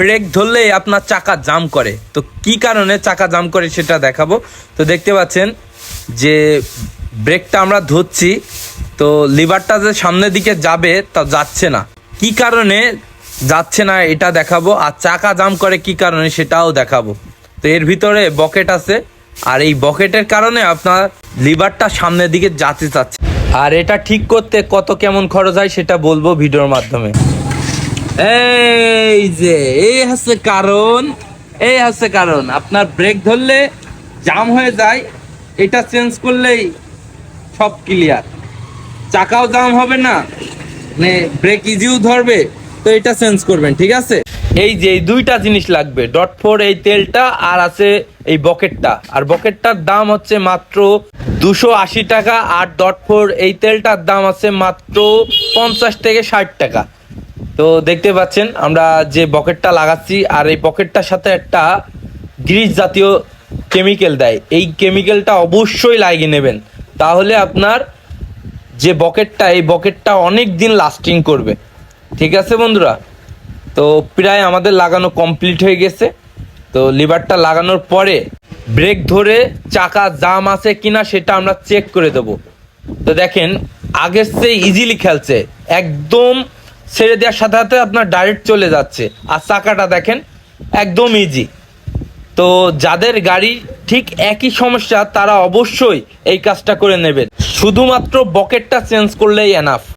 Break ধরলেই আপনার চাকা জাম করে। তো কি কারণে চাকা জাম করে সেটা দেখাবো। তো দেখতে পাচ্ছেন যে ব্রেকটা আমরা ধরছি, তো লিভারটা যে সামনের দিকে যাবে তা যাচ্ছে না। কি কারণে যাচ্ছে না এটা দেখাবো, আর চাকা জাম করে কি কারণে সেটাও দেখাবো। তো এর ভিতরে বকেট আছে, আর এই বকেটের কারণে আপনার লিভারটা সামনের দিকে যাতে চাচ্ছে। আর এটা ঠিক করতে কত কেমন খরচ হয় সেটা বলব ভিডিওর মাধ্যমে। এই যে, এই হচ্ছে কারণ, এই হচ্ছে কারণ। আপনার ব্রেক ধরলে জাম হয়ে যায়, এটা চেঞ্জ করলেই সব ক্লিয়ার চাকাও জাম হবে না মানে ব্রেক ইজিও ধরবে, তো এটা চেঞ্জ করবেন, ঠিক আছে? এই যে দুইটা জিনিস লাগবে ডট ফোর এই তেলটা আর আছে এই বকেটটা আর বকেটটার দাম হচ্ছে মাত্র দুশো আশি টাকা, আর ডট ফোর এই তেলটার দাম আছে মাত্র পঞ্চাশ থেকে ষাট টাকা। তো দেখতে পাচ্ছেন, আমরা যে বকেটটা লাগাচ্ছি, আর এই বকেটটার সাথে একটা গ্রিস জাতীয় কেমিক্যাল দেয়। এই কেমিক্যালটা অবশ্যই লাগিয়ে নেবেন। তাহলে আপনার যে বকেটটা এই বকেটটা অনেক দিন লাস্টিং করবে। ঠিক আছে বন্ধুরা? তো প্রায় আমাদের লাগানো কমপ্লিট হয়ে গেছে। তো লিভারটা লাগানোর পরে ব্রেক ধরে চাকা জাম আছে কিনা সেটা আমরা চেক করে দেবো। তো দেখেন, আগের চেয়ে ইজিলি খেলছে। একদম ছেড়ে দেওয়ার সাথে সাথে আপনার ডাইরেক্ট চলে যাচ্ছে। আর চাকাটা দেখেন, একদম ইজি তো যাদের গাড়ি ঠিক একই সমস্যা, তারা অবশ্যই এই কাজটা করে নেবেন। শুধুমাত্র বকেটটা চেঞ্জ করলেই এনাফ